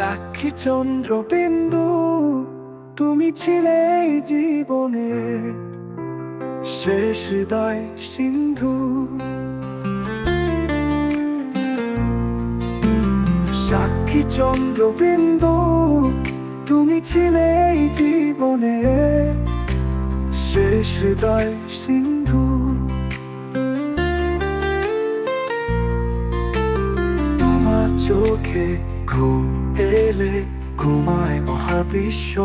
সাক্ষী চন্দ্র বিন্দু, তুমি ছিলে জীবনে। শেষ হৃদয় সিন্ধু। সাক্ষী চন্দ্র বিন্দু, তুমি ছিলে জীবনে। শেষ হৃদয় সিন্ধু। তোমার চোখে ঘুম এলে ঘুমায় মহাবিশ্ব।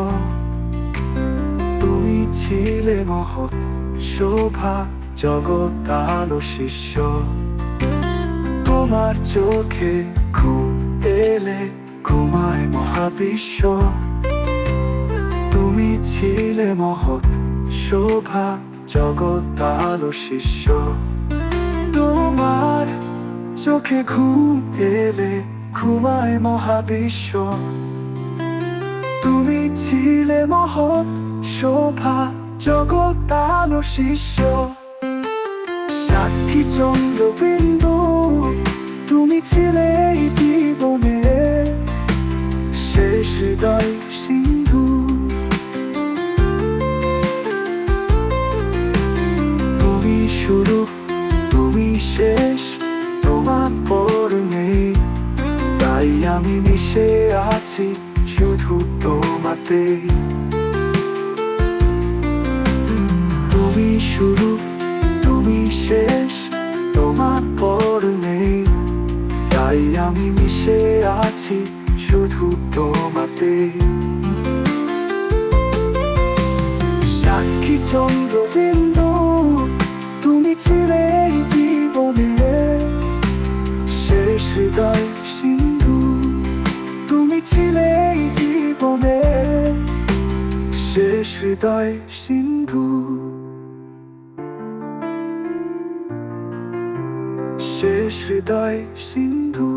তুমি ছিলে মহৎ শোভা জগৎ আলো শিষ্য। তোমার চোখে ঘুম এলে ঘুমায় মহাবিশ্ব। তুমি ছিলে মহৎ শোভা জগৎ আলো শিষ্য। তোমার চোখে ঘুম এলে ঘুমায় মহাবিশ্ব। তুমি ছিলে মহৎ, শোভা জগৎ আলো শিষ্য। সাক্ষী চন্দ্র বিন্দু তুমি ছিলে জীবনে। শেষ হৃদয় সিন্ধু। তুমি শুরু আছি শুধু তোমাতে। তুমি শুরু, তুমি শেষ, তোমার পর নেই। তাই আমি মিশে আছি শুধু তোমাতে। সাক্ষী চন্দ্র বিন্দু তুমি ছিলে জীবনে। শেষ হৃদয় ছিলে এই জীবনে শেষ হৃদয় সিন্ধু শেষ হৃদয় সিন্ধু